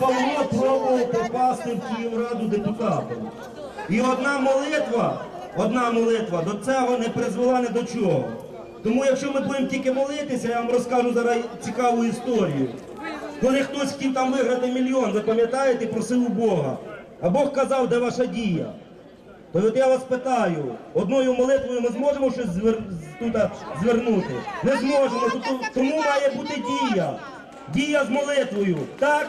Павло пробував попасти в Київраду депутатом. І одна молитва, одна молитва до цього не призвела ні до чого. Тому якщо ми будемо тільки молитися, я вам розкажу зараз цікаву історію. Коли хтось хотів там виграти мільйон, ви пам'ятаєте, просив у Бога. А Бог казав, де ваша дія. То от я вас питаю, одною молитвою ми зможемо щось звер... тут звернути? Не зможемо, тому має бути дія. Дія з молитвою. Так?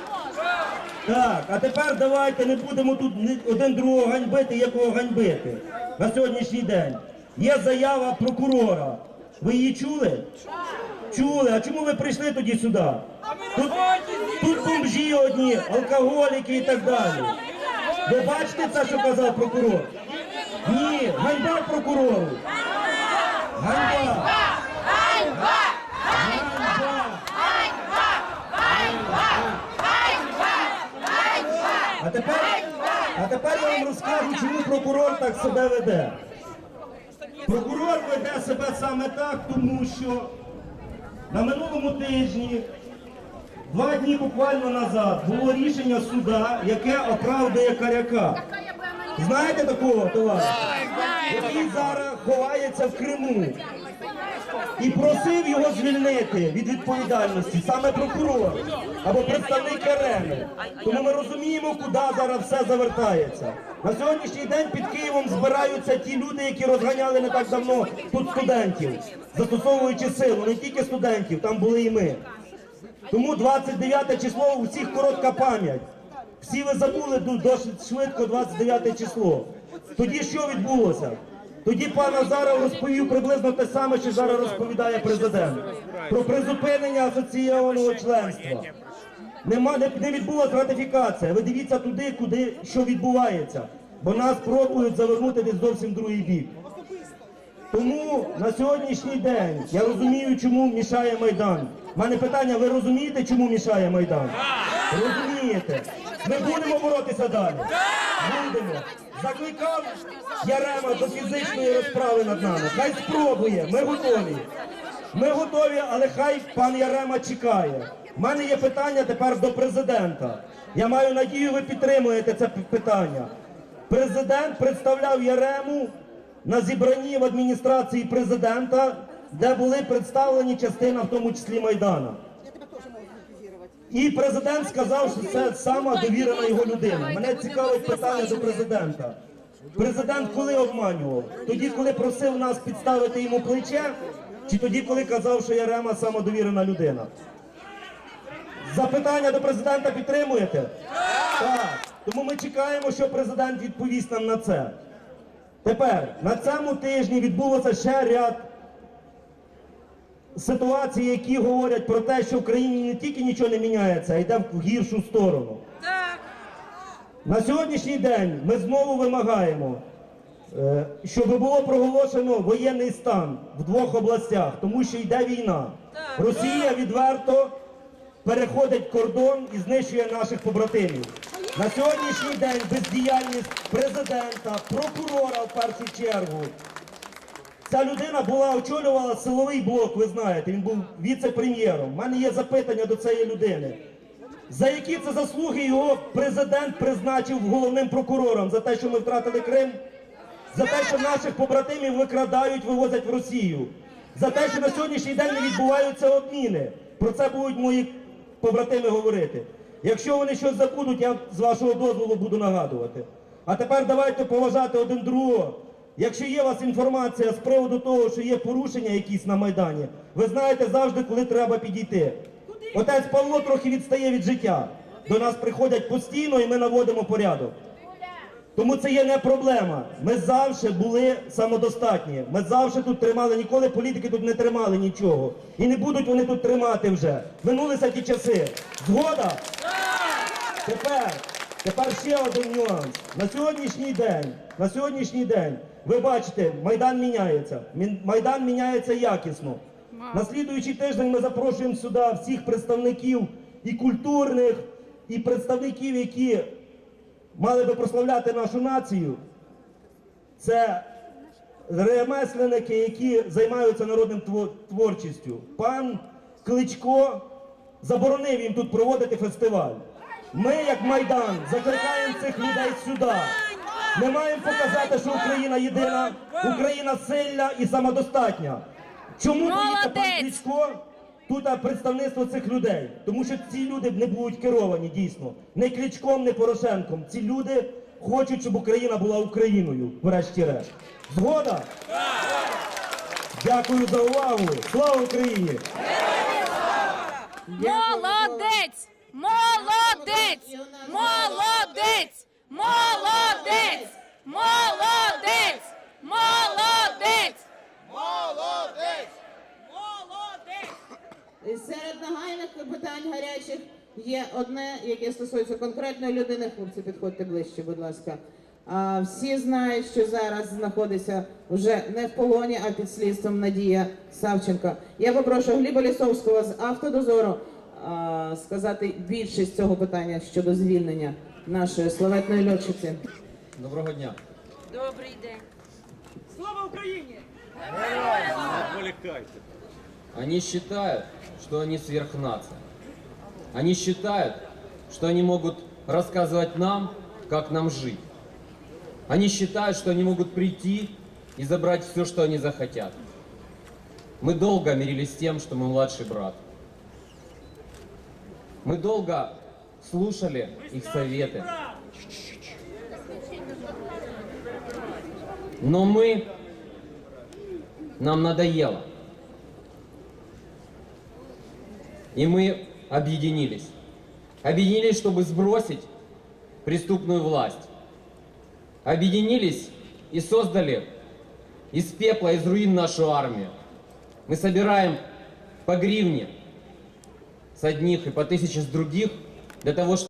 Так, а тепер давайте не будемо тут один другого ганьбити, якого ганьбити на сьогоднішній день. Є заява прокурора. Ви її чули? Чули. А чому ви прийшли тоді сюди? Тут, тут бомжі одні, алкоголіки і так далі. Ви бачите це, що казав прокурор? Ні, ганьба прокурору. Ганьба. А тепер, а тепер я вам розкажу, чому прокурор так себе веде. Прокурор веде себе саме так, тому що на минулому тижні, два дні буквально назад, було рішення суда, яке оправдує каряка. Знаєте такого товариша? Який зараз ховається в Криму. І просив його звільнити від відповідальності саме прокурор або представник РН. Тому ми розуміємо, куди зараз все завертається. На сьогоднішній день під Києвом збираються ті люди, які розганяли не так давно тут студентів, застосовуючи силу, не тільки студентів, там були і ми. Тому 29 число у всіх коротка пам'ять. Всі ви забули досить швидко 29 число. Тоді що відбулося? Тоді пан Азаров розповів приблизно те саме, що зараз розповідає президент. Про призупинення асоційованого членства. Нема, не, не відбулася ратифікація. Ви дивіться туди, куди що відбувається. Бо нас пробують завернути десь зовсім другий бік. Тому на сьогоднішній день я розумію, чому мішає Майдан. У мене питання, ви розумієте, чому мішає Майдан? Розумієте? Ми будемо боротися далі. Будемо. Закликав Ярема до фізичної розправи над нами. Хай спробує, ми готові. Ми готові, але хай пан Ярема чекає. У мене є питання тепер до президента. Я маю надію, ви підтримуєте це питання. Президент представляв Ярему на зібранні в адміністрації президента, де були представлені частина, в тому числі Майдана. І президент сказав, що це сама довірена його людина. Мене цікавить питання до президента. Президент коли обманював? Тоді, коли просив нас підставити йому плече, чи тоді, коли казав, що Ярема самодовірена людина? Запитання до президента підтримуєте? Так. Тому ми чекаємо, що президент відповість нам на це. Тепер на цьому тижні відбулося ще ряд ситуацій, які говорять про те, що в країні не тільки нічого не міняється, а йде в гіршу сторону. Так, На сьогоднішній день ми знову вимагаємо, е, щоб було проголошено воєнний стан в двох областях, тому що йде війна. Так. Росія відверто переходить кордон і знищує наших побратимів. На сьогоднішній день бездіяльність президента, прокурора в першу чергу. Ця людина була очолювала силовий блок, ви знаєте, він був віце-прем'єром. У мене є запитання до цієї людини. За які це заслуги його президент призначив головним прокурором за те, що ми втратили Крим, за те, що наших побратимів викрадають, вивозять в Росію, за те, що на сьогоднішній день не відбуваються обміни. Про це будуть мої побратими говорити. Якщо вони щось забудуть, я з вашого дозволу буду нагадувати. А тепер давайте поважати один другого. Якщо є у вас інформація з приводу того, що є порушення якісь на Майдані, ви знаєте завжди, коли треба підійти. Отець Павло трохи відстає від життя. До нас приходять постійно і ми наводимо порядок. Тому це є не проблема. Ми завжди були самодостатні. Ми завжди тут тримали, ніколи політики тут не тримали нічого. І не будуть вони тут тримати вже. Минулися ті часи. Згода? Тепер, тепер ще один нюанс. На сьогоднішній день, на сьогоднішній день, ви бачите, Майдан міняється. Майдан міняється якісно. На слідуючий тиждень ми запрошуємо сюди всіх представників і культурних, і представників, які мали би прославляти нашу націю. Це ремесленники, які займаються народним творчістю. Пан Кличко заборонив їм тут проводити фестиваль. Ми, як Майдан, закликаємо цих людей сюди. Ми маємо показати, що Україна єдина, Україна сильна і самодостатня. Чому боїться пан Кличко? Тут представництво цих людей. Тому що ці люди не будуть керовані дійсно. Не Кличком, не Порошенком. Ці люди хочуть, щоб Україна була Україною, врешті-решт. Згода? Дякую за увагу. Слава Україні! Молодець! Молодець! Молодець! Молодець! Молодець! Молодець! І Серед нагальних питань гарячих є одне, яке стосується конкретної людини. Хлопці, підходьте ближче, будь ласка. А, всі знають, що зараз знаходиться вже не в полоні, а під слідством Надія Савченко. Я попрошу Гліба Лісовського з автодозору а, сказати більше з цього питання щодо звільнення нашої славетної льотчиці. Доброго дня. Добрий день. Они считают, что они сверхнация. Они считают, что они могут рассказывать нам, как нам жить. Они считают, что они могут прийти и забрать все, что они захотят. Мы долго мирились с тем, что мы младший брат. Мы долго слушали их советы. Но мы... Нам надоело. И мы объединились. Объединились, чтобы сбросить преступную власть. Объединились и создали из пепла, из руин нашу армию. Мы собираем по гривне с одних и по тысяче с других для того, чтобы